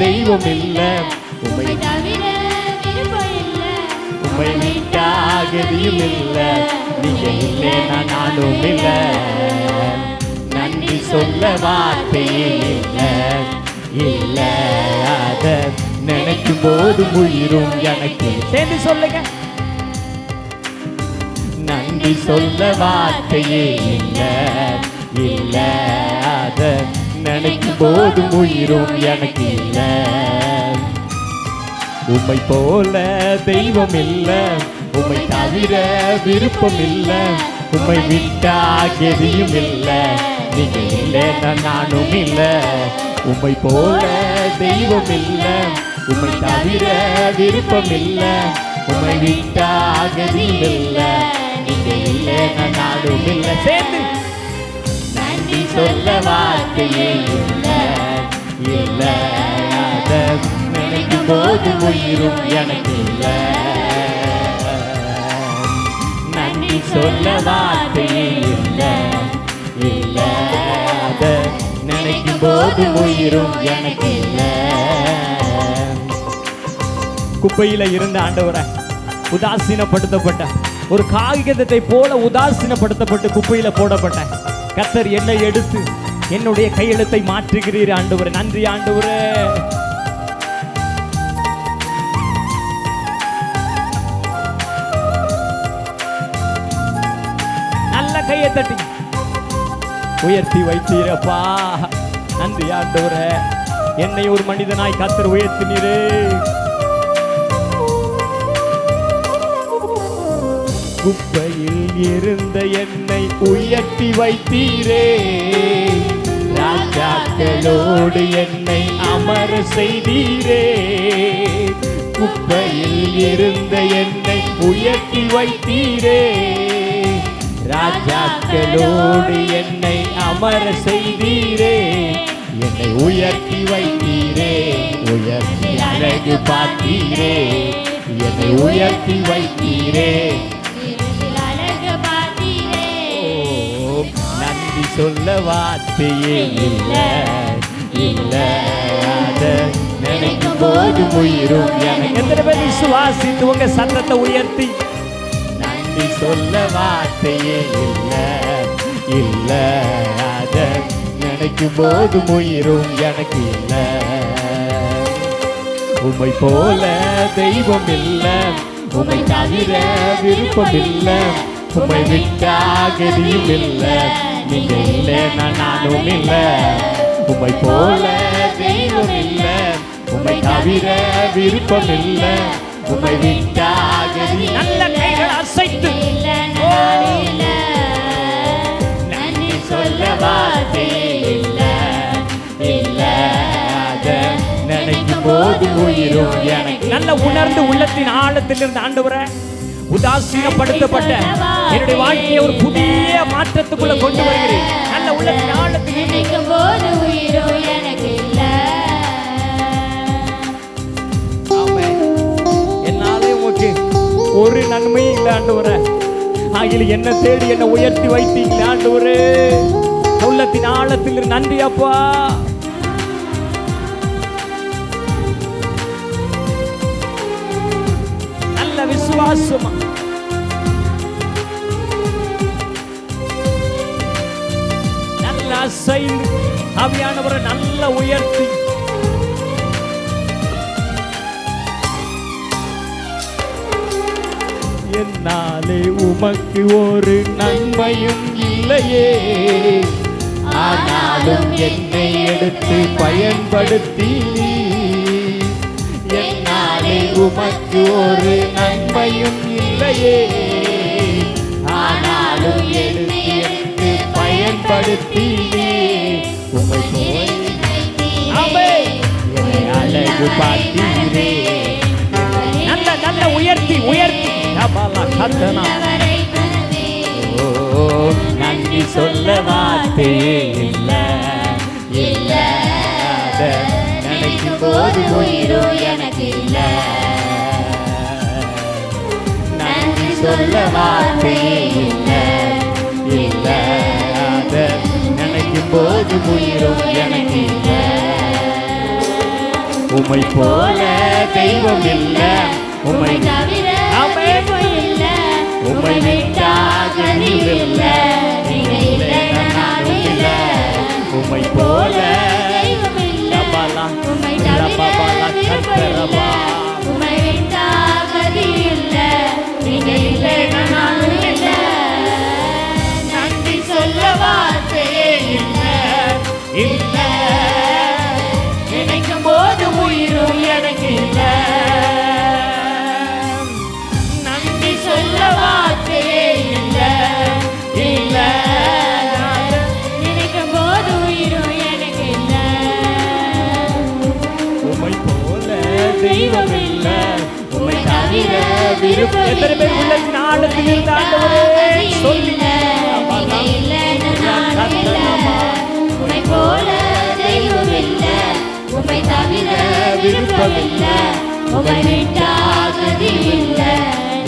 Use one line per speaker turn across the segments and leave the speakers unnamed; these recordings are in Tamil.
தெய்வம் இல்ல உமை உமை விட்டாகதியும் இல்ல நீங்க இல்லைன்னா நானும் இல்ல நன்றி சொல்ல வார்த்தையே இல்ல. இல்ல அத நினைக்கும் போது உயிரும் எனக்கு. சேர்ந்து சொல்லுங்க. நன்றி சொல்ல வார்த்தையே இல்ல. இல்ல போதும் உயிரும் எனக்கு இல்ல. உம்மை போல தெய்வம் இல்ல. உம்மை தவிர விருப்பம் இல்ல. உம்மை விட்டா கெதியும் இல்ல. நீங்க இல்லைன்னா நானும் இல்ல. உம்மை போல தெய்வம் இல்ல. உம்மை தவிர விருப்பம் இல்ல. உம்மை விட்டா கெதியும் இல்ல. நீங்க இல்லைன்னா நானும் இல்ல. சேர்ந்து சொல்ல வார்த்தையே இல்லை இல்லை. அத நினைக்கும் போது உயிரும் எனக்கு இல்லை. நன்றி சொல்ல வார்த்தையே இல்லை இல்லை. அத நினைக்கும் போது உயிரும் எனக்கு இல்லை. குப்பையில் இருந்த ஆண்டவரை உதாசீனப்படுத்தப்பட்ட ஒரு காகிதத்தை போல உதாசீனப்படுத்தப்பட்டு குப்பையில் போடப்பட்ட கத்தர் என்னை எடுத்து என்னுடைய கையெழுத்தை மாற்றுகிறீர் ஆண்டவர். நன்றி ஆண்டவரே. நல்ல கையை தட்டி உயர்த்தி வைத்தீரப்பா. நன்றி ஆண்டவரே. என்னை ஒரு மனிதனாய் கத்தர் உயர்த்தினீரே. குப்பையில் இருந்த என்னை உயர்த்தி வைத்தீரே. ராஜாக்களோடு என்னை அமர செய்தீரே. குப்பையில் இருந்த என்னை உயர்த்தி வைத்தீரே. ராஜாக்களோடு என்னை அமர செய்தீரே. என்னை உயர்த்தி வைத்தீரே. உயர்த்தி அழகு பார்த்தீரே. என்னை உயர்த்தி வைத்தீரே. சொல்ல வார்த்தையே இல்லை. இல்ல அத நினைக்கும் போது உயிரும் எனக்கு. எத்தனை பேர் விசுவாசித்து உங்க சத்தத்தை உயர்த்தி? நன்றி சொல்ல வார்த்தையே இல்லை. இல்லை அத நினைக்கும் போது உயிரும் எனக்கு இல்லை. உம்மை போல தெய்வம் இல்லை. உமை தவிர விருப்பம் இல்லை. உமை விட்டா கதியும் இல்ல. நீங்க இல்லைன்னா நானும் இல்ல. உம்மை போல தெய்வம் இல்ல. உம்மை தவிர விருப்பம் இல்ல. உம்மை விட்டா கதி நல்ல கைகள் அசைத்து.
இல்ல நான் இல்ல. நன்றி சொல்ல வார்த்தை இல்ல
இல்ல நினைக்கும் போது உயிரும் எனக்கு நல்ல உணர்ந்து உள்ளத்தின் ஆழத்திலிருந்து ஆண்டவரை உதாசீனப்படுத்தப்பட்ட என்னுடைய வாழ்க்கையை ஒரு புதிய மாற்றத்துக்குள்ள கொண்டு வருகிறேன். நல்ல
நினைக்கும் போது எனக்கு இல்ல.
ஆமென். என்னாலே உமக்கு ஒரு நன்மையும் இல்லை ஆண்டவரே. ஆகிய என்ன தேடி என்ன உயர்த்தி வைத்தீங்களே ஆண்டவரே. உள்ளத்தின் ஆழத்தில் நன்றி அப்பா. விசுவாசமா நல்ல அசைந்து அவையானவரை நல்ல உயர்த்தி என்னாலே உமக்கு ஒரு நன்மையும் இல்லையே ஆனாலும் என்னை எடுத்து பயன்படுத்தி என்னாலே உமக்கு ஒரு நன்மையும் இல்லையே. ஆனாலும் என்னை எடுத்து பயன்படுத்தி உமை அழகு பார்த்தீரே. நல்ல நல்ல உயர்த்தி உயர்த்தி. கத்தனா நன்றி சொல்ல வார்த்தையே இல்ல. போது உயிரும் எனக்கு இல்ல நன்றி சொல்ல வார்த்தையே இல்ல இல்ல. நினைக்கும் போது உயிரும் எனக்கு இல்ல உம்மை போல தெய்வம் இல்ல
உம்மை தவிர இல்ல. உம்மை விட்டா கதி இல்ல.
உம்மை போல
இல்ல. நினைக்கும் போது உயிரும் எனக்கு இல்ல நன்றி சொல்ல வார்த்தையே இல்ல. இல்ல. நினைக்கும் போது உயிரும் எனக்கு இல்ல
உம்மை போல தெய்வம் இல்ல. உம்மை தவிர
விருப்பம்
எத்தனை பேர் ஆண்டவரே
விருப்பம் இல்ல உம்மை இல்ல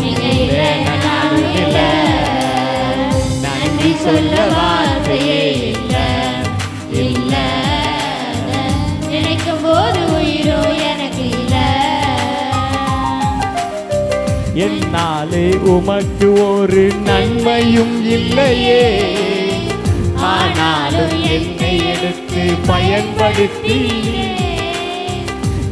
நீங்க நானும் இல்ல நன்றி சொல்ல வார்த்தையே இல்ல. இல்ல. நினைக்கும் போது உயிரோ எனக்கு இல்ல.
என்னாலே உமக்கு ஒரு நன்மையும் இல்லையே. ஆனாலும் என்னை எடுத்து பயன்படுத்தி